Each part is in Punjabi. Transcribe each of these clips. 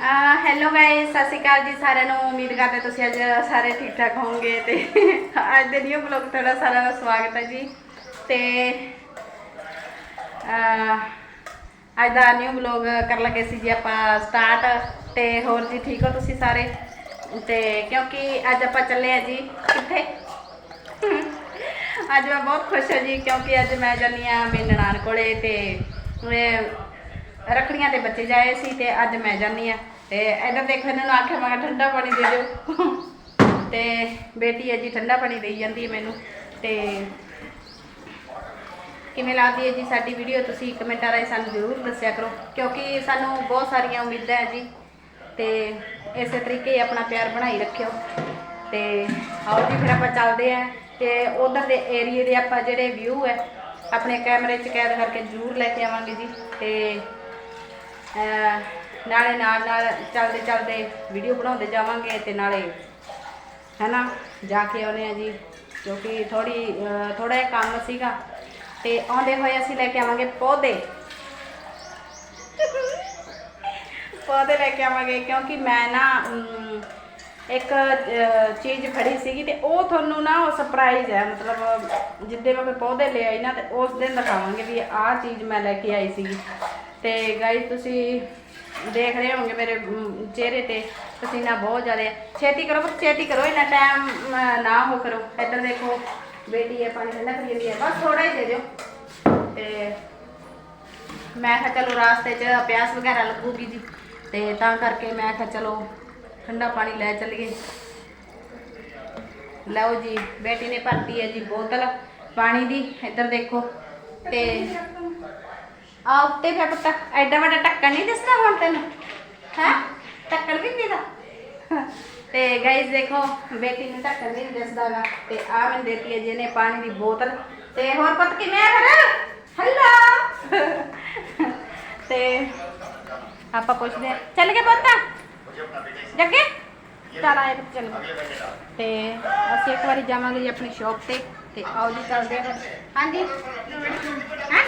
ਹੈਲੋ ਗਾਇਸ ਸਤਿ ਸ਼੍ਰੀ ਅਕਾਲ ਜੀ ਸਾਰਿਆਂ ਨੂੰ। ਉਮੀਦ ਕਰਦੇ ਤੁਸੀਂ ਅੱਜ ਸਾਰੇ ਠੀਕ ਠਾਕ ਹੋਵੋਗੇ ਤੇ ਅੱਜ ਦੇ ਨਿਊ ਬਲੌਗ ਤੁਹਾਡਾ ਸਾਰਿਆਂ ਦਾ ਸਵਾਗਤ ਹੈ ਜੀ। ਤੇ ਅੱਜ ਦਾ ਨਿਊ ਬਲੌਗ ਕਰਨ ਲੱਗੇ ਸੀ ਜੀ ਆਪਾਂ ਸਟਾਰਟ ਤੇ ਹੋਰ ਜੀ ਠੀਕ ਹੋ ਤੁਸੀਂ ਸਾਰੇ? ਤੇ ਕਿਉਂਕਿ ਅੱਜ ਆਪਾਂ ਚੱਲੇ ਆ ਜੀ ਕਿੱਥੇ? ਅੱਜ ਮੈਂ ਬਹੁਤ ਖੁਸ਼ ਹਾਂ ਜੀ ਕਿਉਂਕਿ ਅੱਜ ਮੈਂ ਜਾਂਦੀ ਆ ਮੇਰੇ ਨਨਾਣ ਕੋਲੇ ਤੇ, ਮੈਂ ਰੱਖੜੀਆਂ ਦੇ ਬੱਚੇ ਜਾਏ ਸੀ ਤੇ ਅੱਜ ਮੈਂ ਜਾਂਦੀ ਆ ਤੇ ਇਧਰ ਦੇਖੋ ਇਹਨਾਂ ਨੂੰ ਆਖਿਆ, ਮੈਂ ਠੰਡਾ ਪਾਣੀ ਦੇ ਦਿਓ। ਤੇ ਬੇਟੀ ਹੈ ਜੀ ਠੰਡਾ ਪਾਣੀ ਦੇਈ ਜਾਂਦੀ ਹੈ ਮੈਨੂੰ। ਤੇ ਕਿਵੇਂ ਲੱਗਦੀ ਹੈ ਜੀ ਸਾਡੀ ਵੀਡੀਓ? ਤੁਸੀਂ ਕਮੈਂਟਾਂ ਰਾਹੀਂ ਸਾਨੂੰ ਜ਼ਰੂਰ ਦੱਸਿਆ ਕਰੋ, ਕਿਉਂਕਿ ਸਾਨੂੰ ਬਹੁਤ ਸਾਰੀਆਂ ਉਮੀਦਾਂ ਹੈ ਜੀ। ਤੇ ਇਸੇ ਤਰੀਕੇ ਆਪਣਾ ਪਿਆਰ ਬਣਾਈ ਰੱਖਿਓ। ਤੇ ਆਓ ਜੀ, ਫਿਰ ਆਪਾਂ ਚੱਲਦੇ ਆਂ ਤੇ ਉਧਰ ਦੇ ਏਰੀਏ ਦੇ ਆਪਾਂ ਜਿਹੜੇ ਵਿਊ ਹੈ, ਆਪਣੇ ਕੈਮਰੇ 'ਚ ਕੈਦ ਕਰਕੇ ਜ਼ਰੂਰ ਲੈ ਕੇ ਆਵਾਂਗੇ ਜੀ। ਤੇ ਨਾਲੇ ਨਾਲ ਨਾਲ ਚੱਲਦੇ ਚੱਲਦੇ ਵੀਡੀਓ ਬਣਾਉਂਦੇ ਜਾਵਾਂਗੇ ਤੇ ਨਾਲੇ, ਹੈਨਾ, ਜਾ ਕੇ ਆਉਨੇ ਆ ਜੀ, ਕਿਉਂਕਿ ਥੋੜੀ ਥੋੜਾ ਜਿਹਾ ਕੰਮ ਸੀਗਾ ਤੇ ਆਉਂਦੇ ਹੋਏ ਅਸੀਂ ਲੈ ਕੇ ਆਵਾਂਗੇ ਪੌਦੇ। ਪੌਦੇ ਲੈ ਕੇ ਆਵਾਂਗੇ, ਕਿਉਂਕਿ ਮੈਂ ਨਾ ਇੱਕ ਚੀਜ਼ ਫੜੀ ਸੀਗੀ ਤੇ ਉਹ ਤੁਹਾਨੂੰ ਨਾ ਉਹ ਸਰਪ੍ਰਾਈਜ਼ ਹੈ, ਮਤਲਬ ਜਿੱਦੇ ਮੈਂ ਪੌਦੇ ਲੈ ਆਈ ਨਾ ਤੇ ਉਸ ਦਿਨ ਦਿਖਾਵਾਂਗੇ ਵੀ ਆਹ ਚੀਜ਼ ਮੈਂ ਲੈ ਕੇ ਆਈ ਸੀਗੀ। ਤੇ ਗਾਈਸ ਤੁਸੀਂ ਦੇਖ ਰਹੇ ਹੋਗੇ ਮੇਰੇ ਚਿਹਰੇ ਤੇ ਪਸੀਨਾ ਬਹੁਤ ਜ਼ਿਆਦਾ ਛੇਤੀ ਕਰੋ ਪਰ ਛੇਤੀ ਕਰੋ, ਇੰਨਾ ਟਾਈਮ ਨਾ ਹੋ ਕਰੋ। ਇੱਧਰ ਦੇਖੋ, ਬੇਟੀ ਹੈ ਪਾਣੀ ਠੰਡਾ ਕਰੀ ਜਾਂਦੀ ਹੈ। ਬਸ ਥੋੜਾ ਹੀ ਦੇ ਦਿਓ। ਤੇ ਮੈਂ ਕਿਹਾ ਚਲੋ ਰਾਸਤੇ 'ਚ ਪਿਆਸ ਵਗੈਰਾ ਲੱਗੂਗੀ ਜੀ। ਤੇ ਤਾਂ ਕਰਕੇ ਮੈਂ ਕਿਹਾ ਚਲੋ ਠੰਡਾ ਪਾਣੀ ਲੈ ਚੱਲੀਏ। ਲਓ ਜੀ, ਬੇਟੀ ਨੇ ਭਰਤੀ ਹੈ ਜੀ ਬੋਤਲ ਪਾਣੀ ਦੀ। ਇੱਧਰ ਦੇਖੋ, ਤੇ ਆ ਉੱਤੇ ਫਿਰ ਪੁੱਤ, ਐਡਾ ਵੱਡਾ ਢੱਕਣ ਨਹੀਂ ਦਿਸਦਾ ਹੁਣ ਤੈਨੂੰ? ਹੈ? ਢੱਕਣ ਵੀ ਨਹੀਂ ਦਾ ਤੇ ਗਾਇਸ ਦੇਖੋ, ਬੇਟੀ ਨੂੰ ਢੱਕਣ ਨਹੀਂ ਦਿਸਦਾਗਾ। ਤੇ ਆ ਮੈਨੂੰ ਦੇਤੀ ਹੈ ਜੀ ਪਾਣੀ ਦੀ ਬੋਤਲ। ਤੇ ਹੋਰ ਪੁੱਤ ਕਿਵੇਂ ਆ ਫਿਰ? ਹੈਲੋ ਤੇ ਆਪਾਂ ਪੁੱਛਦੇ ਚੱਲ ਗਏ ਪੁੱਤ? ਜੱਗੇ? ਚਲ ਆਏ ਪੁੱਤ, ਚੱਲ ਤੇ ਅਸੀਂ ਇੱਕ ਵਾਰੀ ਜਾਵਾਂਗੇ ਜੀ ਆਪਣੀ ਸ਼ਾਪ ਤੇ। ਤੇ ਆਓ ਜੀ ਚੱਲਦੇ ਹਾਂ ਹਾਂਜੀ ਹਾਂ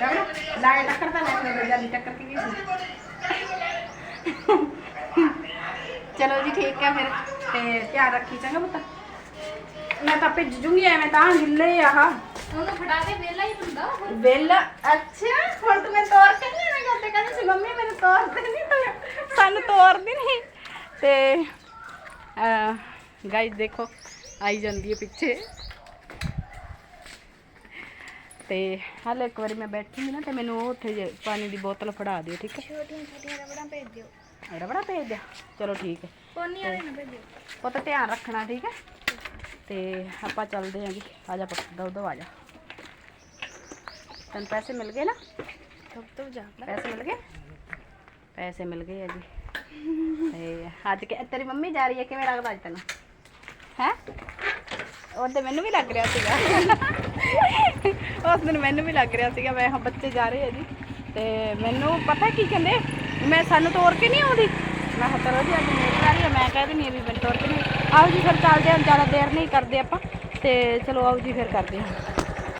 ਰਵਣਾ ਲਾਏ ਟੱਕਰ ਤਾਂ ਲੈ ਕੇ ਜਲਦੀ ਟੱਕਰ ਕੇ ਗਈ ਸੀ ਚਲੋ ਜੀ ਠੀਕ ਹੈ ਫਿਰ ਤੇ ਧਿਆਨ ਰੱਖੀ ਚੰਗਾ ਪੁੱਤ ਮੈਂ ਤਾਂ ਭਿੱਜ ਜੂੰਗੀ ਐਵੇਂ ਤਾਂ ਗਿੱਲੇ ਆ ਆਹ ਉਹਨੂੰ ਫੜਾ ਕੇ ਵੇਲਾ ਹੀ ਹੁੰਦਾ ਉਹ। ਬਿੱਲ ਅੱਛਾ ਹੁਣ ਤੂੰ ਮੈਨੂੰ ਤੋਰ ਕੇ ਨਹੀਂ ਮੈਂ ਕਰਦੇ ਕਹਿੰਦੀ ਸੀ ਮੰਮੀ ਮੈਨੂੰ ਤੋਰਦੇ ਨਹੀਂ ਹੋਇਆ ਸਾਨੂੰ ਤੋਰਦੀ ਨਹੀਂ ਤੇ ਗਾਇਸ ਦੇਖੋ ਆਈ ਜਾਂਦੀ ਹੈ ਪਿੱਛੇ ਤੇ ਹਾਲੇ ਇੱਕ ਵਾਰੀ ਮੈਂ ਬੈਠੀ ਨਾ ਤੇ ਮੈਨੂੰ ਉਹ ਉੱਥੇ ਜੇ ਪਾਣੀ ਦੀ ਬੋਤਲ ਫੜਾ ਦਿਓ ਠੀਕ ਹੈ? ਛੋਟੀਆਂ ਛੋਟੀਆਂ ਰਬੜਾਂ ਭੇਜ ਦਿਓ। ਰਬੜਾ ਭੇਜ ਦਿਓ? ਚਲੋ ਠੀਕ ਹੈ। ਪੋਨੀ ਵਾਲੇ ਨਾ ਭੇਜਿਓ ਉਹ ਤਾਂ ਧਿਆਨ ਰੱਖਣਾ ਠੀਕ ਹੈ? ਤੇ ਆਪਾਂ ਚੱਲਦੇ ਆਂ ਜੀ। ਆ ਜਾ ਪੁੱਤ ਦੋ ਦੋ ਆ ਜਾ। ਤੈਨੂੰ ਪੈਸੇ ਮਿਲ ਗਏ ਨਾ? ਤਬ ਤਬ ਜਾ ਪੈਸੇ ਮਿਲ ਗਏ? ਪੈਸੇ ਮਿਲ ਗਏ ਆ ਜੀ। ਤੇ ਅੱਜ ਕਿ ਤੇਰੀ ਮੰਮੀ ਜਾ ਰਹੀ ਹੈ ਕਿਵੇਂ ਲੱਗਦਾ ਅੱਜ ਤੈਨੂੰ? ਹੈ? ਉਹ ਤੇ ਮੈਨੂੰ ਵੀ ਲੱਗ ਰਿਹਾ ਸੀਗਾ। ਉਸ ਦਿਨ ਮੈਨੂੰ ਵੀ ਲੱਗ ਰਿਹਾ ਸੀਗਾ, ਮੈਂ ਹਾਂ ਬੱਚੇ ਜਾ ਰਹੇ ਆ ਜੀ। ਤੇ ਮੈਨੂੰ ਪਤਾ ਕੀ ਕਹਿੰਦੇ, ਮੈਂ ਸਾਨੂੰ ਤੋਰ ਕੇ ਨਹੀਂ ਆਉਂਦੀ। ਮੈਂ ਕਿਹਾ ਚਲੋ ਜੀ, ਅੱਜ ਮੇਰੀ ਵਾਰੀ ਆ, ਮੈਂ ਕਹਿ ਦਿੰਦੀ ਹਾਂ ਵੀ ਮੈਨੂੰ ਤੋਰ ਕੇ ਨਹੀਂ ਆਓ ਜੀ ਫਿਰ ਚੱਲਦੇ ਹਾਂ, ਜ਼ਿਆਦਾ ਦੇਰ ਨਹੀਂ ਕਰਦੇ ਆਪਾਂ। ਤੇ ਚਲੋ ਆਓ ਜੀ, ਫਿਰ ਕਰਦੇ ਹਾਂ।